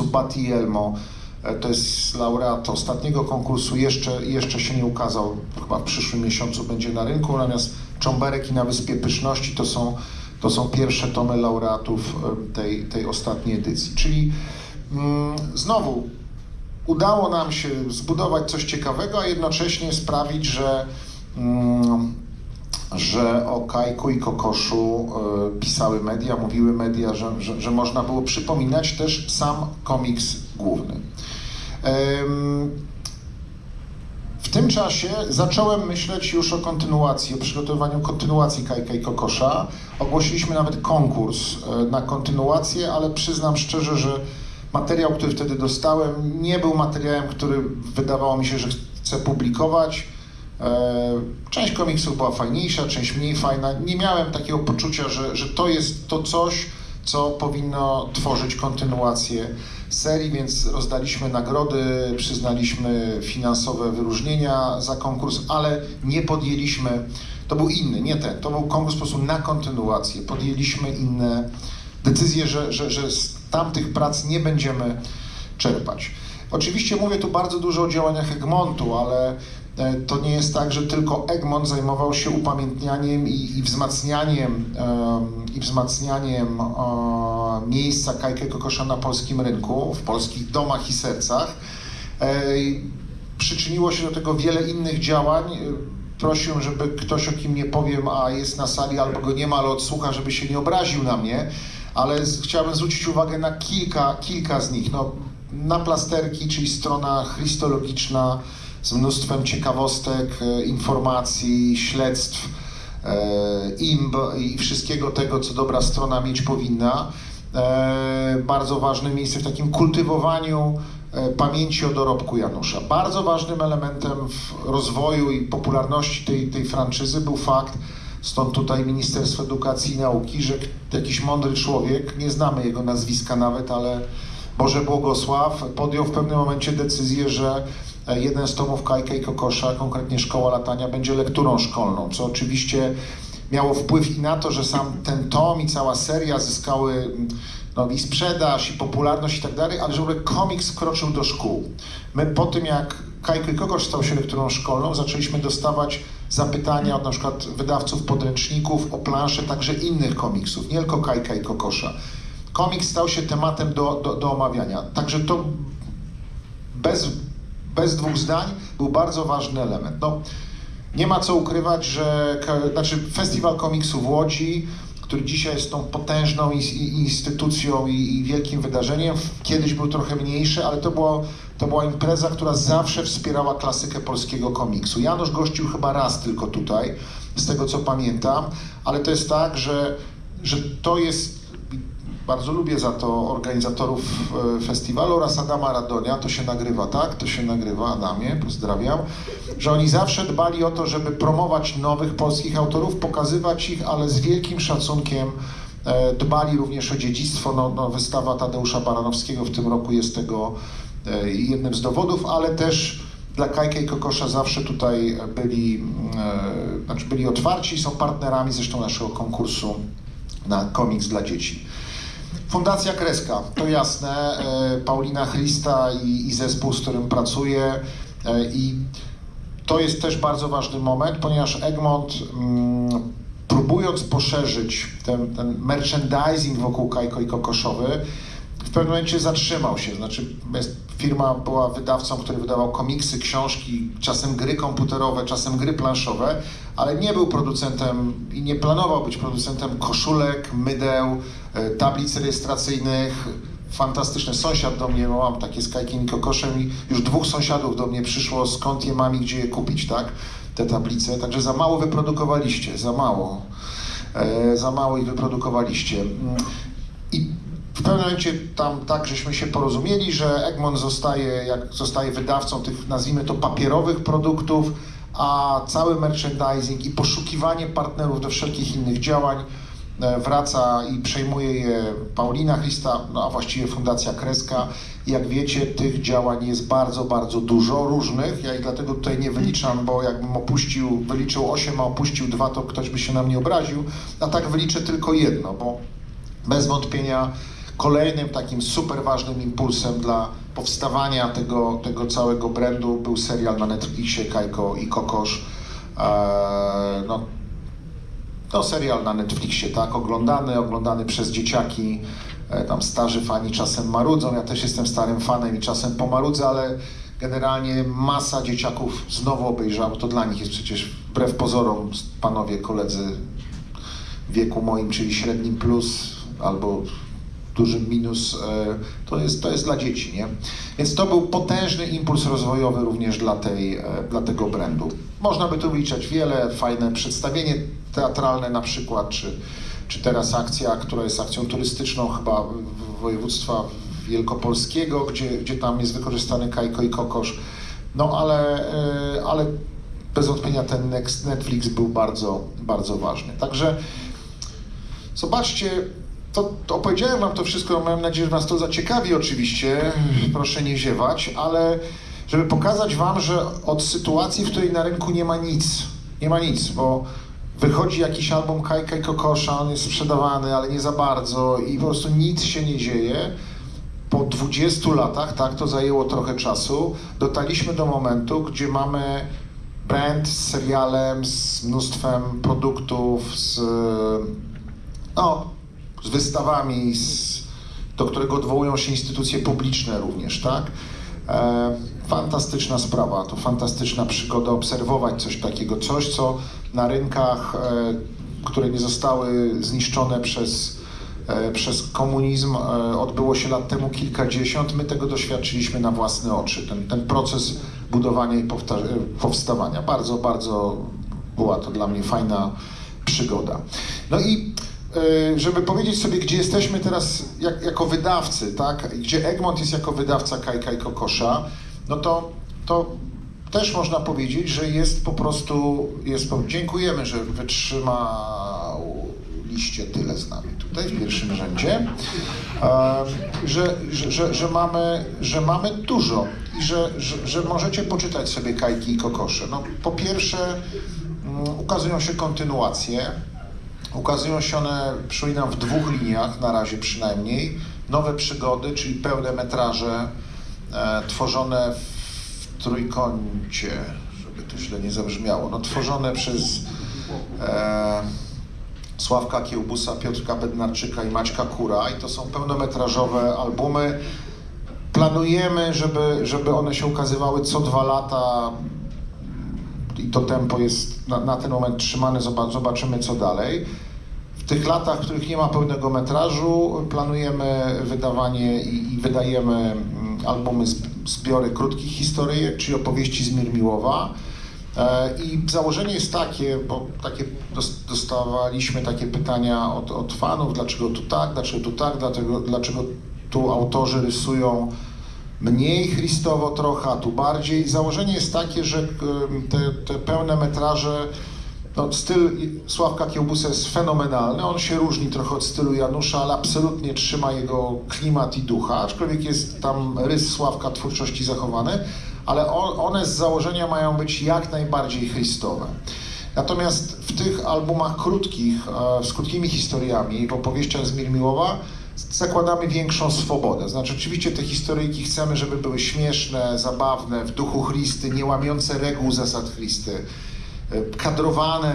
komiksu Batty i Elmo. E, To jest laureat ostatniego konkursu, jeszcze, jeszcze się nie ukazał, chyba w przyszłym miesiącu będzie na rynku, natomiast Cząberek i na Wyspie Pyszności to są, to są pierwsze tomy laureatów e, tej, tej ostatniej edycji. Czyli mm, znowu udało nam się zbudować coś ciekawego, a jednocześnie sprawić, że, mm, że o Kajku i Kokoszu e, pisały media, mówiły media, że, że, że można było przypominać też sam komiks główny. W tym czasie zacząłem myśleć już o kontynuacji, o przygotowywaniu kontynuacji Kajka i Kokosza. Ogłosiliśmy nawet konkurs e, na kontynuację, ale przyznam szczerze, że materiał, który wtedy dostałem, nie był materiałem, który wydawało mi się, że chcę publikować. E, Część komiksów była fajniejsza, część mniej fajna. Nie miałem takiego poczucia, że, że to jest to coś, co powinno tworzyć kontynuację serii, więc rozdaliśmy nagrody, przyznaliśmy finansowe wyróżnienia za konkurs, ale nie podjęliśmy, to był inny, nie ten, to był konkurs po prostu na kontynuację. Podjęliśmy inne decyzje, że, że, że z tamtych prac nie będziemy czerpać. Oczywiście mówię tu bardzo dużo o działaniach Egmontu, ale to nie jest tak, że tylko Egmont zajmował się upamiętnianiem i, i wzmacnianiem, em, i wzmacnianiem e, miejsca Kajkę Kokosza na polskim rynku, w polskich domach i sercach. E, Przyczyniło się do tego wiele innych działań. E, Prosiłem, żeby ktoś, o kim nie powiem, a jest na sali albo go nie ma, ale odsłucha, żeby się nie obraził na mnie, ale z, chciałbym zwrócić uwagę na kilka, kilka z nich. No, na plasterki, czyli strona christologiczna z mnóstwem ciekawostek, e, informacji, śledztw, e, imb i wszystkiego tego, co dobra strona mieć powinna. E, bardzo ważne miejsce w takim kultywowaniu pamięci o dorobku Janusza. Bardzo ważnym elementem rozwoju i popularności tej, tej franczyzy był fakt, stąd tutaj Ministerstwo Edukacji i Nauki, że jakiś mądry człowiek, nie znamy jego nazwiska nawet, ale Boże Błogosław podjął w pewnym momencie decyzję, że jeden z tomów Kajka i Kokosza, konkretnie Szkoła Latania, będzie lekturą szkolną, co oczywiście miało wpływ i na to, że sam ten tom i cała seria zyskały mm, no, i sprzedaż, i popularność i tak dalej, ale że w ogóle komiks wkroczył do szkół. My po tym, jak Kajko i Kokosz stał się lekturą szkolną, zaczęliśmy dostawać zapytania od na przykład wydawców podręczników o plansze także innych komiksów, nie tylko Kajka i Kokosza. Komiks stał się tematem do, do, do omawiania. Także to bez, bez dwóch zdań był bardzo ważny element. No, nie ma co ukrywać, że znaczy Festiwal Komiksu w Łodzi, który dzisiaj jest tą potężną instytucją i, wielkim wydarzeniem, kiedyś był trochę mniejszy, ale to, było, to była impreza, która zawsze wspierała klasykę polskiego komiksu. Janusz gościł chyba raz tylko tutaj, z tego co pamiętam, ale to jest tak, że, że to jest bardzo lubię za to organizatorów e, festiwalu oraz Adama Radonia, to się nagrywa, tak? To się nagrywa, Adamie, pozdrawiam, że oni zawsze dbali o to, żeby promować nowych polskich autorów, pokazywać ich, ale z wielkim szacunkiem e, dbali również o dziedzictwo. No, no, wystawa Tadeusza Baranowskiego w tym roku jest tego e, jednym z dowodów, ale też dla Kajka i Kokosza zawsze tutaj byli, znaczy byli otwarci, są partnerami zresztą naszego konkursu na komiks dla dzieci. Fundacja Kreska, to jasne, e, Paulina Christa i, i zespół, z którym pracuję e, i to jest też bardzo ważny moment, ponieważ Egmont mm, próbując poszerzyć ten, ten merchandising wokół Kajko i Kokoszowy, w pewnym momencie zatrzymał się. Znaczy, jest, firma była wydawcą, który wydawał komiksy, książki, czasem gry komputerowe, czasem gry planszowe, ale nie był producentem i nie planował być producentem koszulek, mydeł, e, tablic rejestracyjnych. Fantastyczny sąsiad do mnie, mam takie z Kajkiem i Kokoszem i już dwóch sąsiadów do mnie przyszło, skąd je mam i gdzie je kupić, tak? Te tablice. Także za mało wyprodukowaliście, za mało. E, za mało ich wyprodukowaliście. W pewnym momencie tam tak, żeśmy się porozumieli, że Egmont zostaje, jak zostaje wydawcą tych, nazwijmy to, papierowych produktów, a cały merchandising i poszukiwanie partnerów do wszelkich innych działań e, wraca i przejmuje je Paulina Christa, no a właściwie Fundacja Kreska. Jak wiecie, tych działań jest bardzo, bardzo dużo różnych. Ja ich dlatego tutaj nie wyliczam, bo jakbym opuścił, wyliczył 8, a opuścił dwa, to ktoś by się na mnie obraził. A tak wyliczę tylko jedno, bo bez wątpienia kolejnym takim super ważnym impulsem dla powstawania tego, tego całego brandu był serial na Netflixie Kajko i Kokosz. Eee, no, serial na Netflixie, tak, oglądany, oglądany przez dzieciaki, e, tam starzy fani czasem marudzą, ja też jestem starym fanem i czasem pomarudzę, ale generalnie masa dzieciaków znowu obejrzało, to dla nich jest przecież wbrew pozorom, panowie, koledzy w wieku moim, czyli średnim plus albo dużym minus, e, to jest, to jest dla dzieci, nie? Więc to był potężny impuls rozwojowy również dla, tej, e, dla tego brandu. Można by tu wyliczać wiele, fajne przedstawienie teatralne na przykład, czy, czy teraz akcja, która jest akcją turystyczną chyba województwa wielkopolskiego, gdzie, gdzie tam jest wykorzystany Kajko i Kokosz. No ale, e, ale bez wątpienia ten Netflix był bardzo, bardzo ważny. Także Zobaczcie, to, to opowiedziałem wam to wszystko, mam nadzieję, że was to zaciekawi oczywiście, proszę nie ziewać, ale żeby pokazać wam, że od sytuacji, w której na rynku nie ma nic, nie ma nic, bo wychodzi jakiś album Kajka i Kokosza, on jest sprzedawany, ale nie za bardzo i po prostu nic się nie dzieje, po 20 latach, tak, to zajęło trochę czasu, dotarliśmy do momentu, gdzie mamy brand z serialem, z mnóstwem produktów, z, no, z wystawami, z, do którego odwołują się instytucje publiczne również, tak? E, fantastyczna sprawa, to fantastyczna przygoda obserwować coś takiego, coś co na rynkach, e, które nie zostały zniszczone przez e, przez komunizm e, odbyło się lat temu kilkadziesiąt. My tego doświadczyliśmy na własne oczy. Ten, ten proces budowania i e, powstawania. Bardzo, bardzo była to dla mnie fajna przygoda. No i żeby powiedzieć sobie, gdzie jesteśmy teraz jak, jako wydawcy, tak? Gdzie Egmont jest jako wydawca Kajka i Kokosza, no to, to też można powiedzieć, że jest po prostu, jest, dziękujemy, że wytrzymaliście tyle z nami tutaj w pierwszym rzędzie, e, że, że, że, że, mamy, że mamy dużo i że, że, że możecie poczytać sobie Kajki i Kokosze. No, po pierwsze mm, ukazują się kontynuacje, Ukazują się one, przypominam, w dwóch liniach, na razie przynajmniej. Nowe przygody, czyli pełne metraże e, tworzone w trójkącie, żeby to źle nie zabrzmiało, no, tworzone przez e, Sławka Kiełbusa, Piotrka Bednarczyka i Maćka Kura i to są pełnometrażowe albumy. Planujemy, żeby, żeby one się ukazywały co dwa lata, i to tempo jest na, na ten moment trzymane, zoba- zobaczymy co dalej. Tych latach, w których nie ma pełnego metrażu, planujemy wydawanie i, i wydajemy mm, albumy, zb- zbiory krótkich historyjek, czyli opowieści z Mirmiłowa. E, I założenie jest takie, bo takie dos- dostawaliśmy takie pytania od, od fanów, dlaczego tu tak, dlaczego tu tak, dlaczego, dlaczego tu autorzy rysują mniej Christowo trochę, a tu bardziej. Założenie jest takie, że em, te, te pełne metraże, no, styl Sławka Kiełbusa jest fenomenalny, on się różni trochę od stylu Janusza, ale absolutnie trzyma jego klimat i ducha, aczkolwiek jest tam rys Sławka twórczości zachowany, ale on, one z założenia mają być jak najbardziej Christowe. Natomiast w tych albumach krótkich, e, z krótkimi historiami, w opowieściach z Mirmiłowa, zakładamy większą swobodę. Znaczy, oczywiście te historyjki chcemy, żeby były śmieszne, zabawne, w duchu Christy, nie łamiące reguł zasad Christy, kadrowane